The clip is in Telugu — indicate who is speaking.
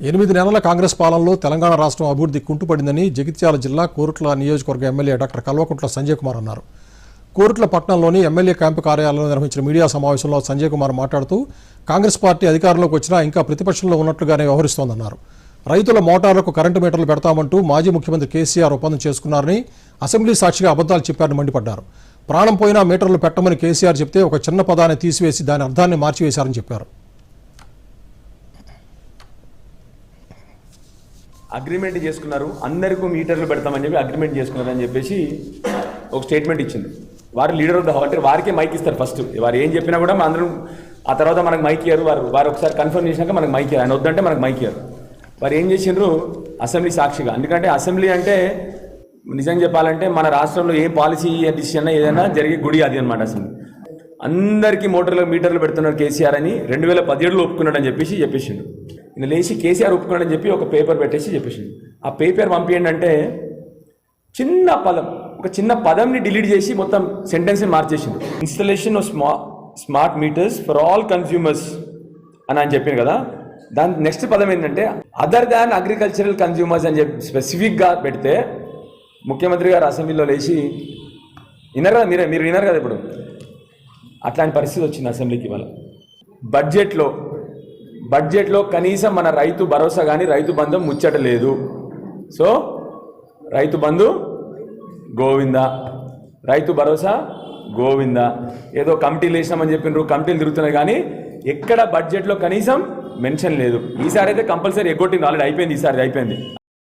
Speaker 1: ఎనిమిది నెలల కాంగ్రెస్ పాలనలో తెలంగాణ రాష్ట్రం అభివృద్ధి కుంటుపడిందని జగిత్యాల జిల్లా కోరుట్ల నియోజకవర్గ ఎమ్మెల్యే డాక్టర్ కల్వకుంట్ల సంజయ్ కుమార్ అన్నారు. కోరుట్ల పట్టణంలోని ఎమ్మెల్యే క్యాంపు కార్యాలయంలో నిర్వహించిన మీడియా సమావేశంలో సంజయ్ కుమార్ మాట్లాడుతూ కాంగ్రెస్ పార్టీ అధికారంలోకి వచ్చినా ఇంకా ప్రతిపక్షంలో ఉన్నట్లుగానే వ్యవహరిస్తోందన్నారు. రైతుల మోటార్లకు కరెంటు మీటర్లు పెడతామంటూ మాజీ ముఖ్యమంత్రి కేసీఆర్ ఒప్పందం చేసుకున్నారని అసెంబ్లీ సాక్షిగా అబద్దాలు చెప్పారని మండిపడ్డారు. ప్రాణం పోయినా మీటర్లు పెట్టమని కేసీఆర్ చెప్తే ఒక చిన్న పదాన్ని తీసివేసి దాని అర్థాన్ని మార్చివేశారని చెప్పారు.
Speaker 2: అగ్రిమెంట్ చేసుకున్నారు. అందరికీ మీటర్లు పెడతామని చెప్పి అగ్రిమెంట్ చేసుకున్నారు అని చెప్పేసి ఒక స్టేట్మెంట్ ఇచ్చింది. వారు లీడర్ ఆఫ్ ద వారికే మైక్ ఇస్తారు ఫస్ట్. వారు ఏం చెప్పినా కూడా మన అందరం ఆ తర్వాత మనకు మైక్ ఇయ్యారు. వారు వారు ఒకసారి కన్ఫర్మ్ చేసినాక మనకు మైక్ ఇయ్యారు. ఆయన వద్దంటే మనకు మైక్ ఇయ్యారు. వారు ఏం చేసిండ్రు అసెంబ్లీ సాక్షిగా. ఎందుకంటే అసెంబ్లీ అంటే నిజంగా చెప్పాలంటే మన రాష్ట్రంలో ఏ పాలసీ డిసిషన్ ఏదైనా జరిగే గుడి అది అనమాట అసెంబ్లీ. అందరికీ మోటార్లు మీటర్లు పెడుతున్నారు కేసీఆర్ అని రెండు వేల పదిహేడులో ఒప్పుకున్నాడు అని చెప్పేసి చెప్పేసిండు. నేను లేచి కేసీఆర్ ఒప్పుకున్నాడని చెప్పి ఒక పేపర్ పెట్టేసి చెప్పేసిండు. ఆ పేపర్ పంపించండి అంటే చిన్న పదం ఒక చిన్న పదంని డిలీట్ చేసి మొత్తం సెంటెన్స్ని మార్చేసిండు. Installation of sma smart meters for all consumers అని అని చెప్పాను కదా. దాని నెక్స్ట్ పదం ఏంటంటే అదర్ దాన్ అగ్రికల్చరల్ కన్స్యూమర్స్ అని చెప్పి స్పెసిఫిక్గా పెడితే ముఖ్యమంత్రి గారు అసెంబ్లీలో లేచి వినరు కదా మీరే మీరు వినరు కదా ఇప్పుడు. అట్లాంటి పరిస్థితి వచ్చింది అసెంబ్లీకి ఇవాళ. బడ్జెట్లో బడ్జెట్లో కనీసం మన రైతు భరోసా కానీ రైతు బంధం ముచ్చట లేదు. సో రైతు బంధు గోవింద. రైతు భరోసా గోవింద. ఏదో కమిటీలు వేసినామని చెప్పినారు కమిటీలు తిరుగుతున్నాయి కానీ ఎక్కడ బడ్జెట్లో కనీసం మెన్షన్ లేదు. ఈసారి అయితే కంపల్సరీ ఎగ్గొట్టింది ఆల్రెడీ అయిపోయింది ఈసారి అయిపోయింది.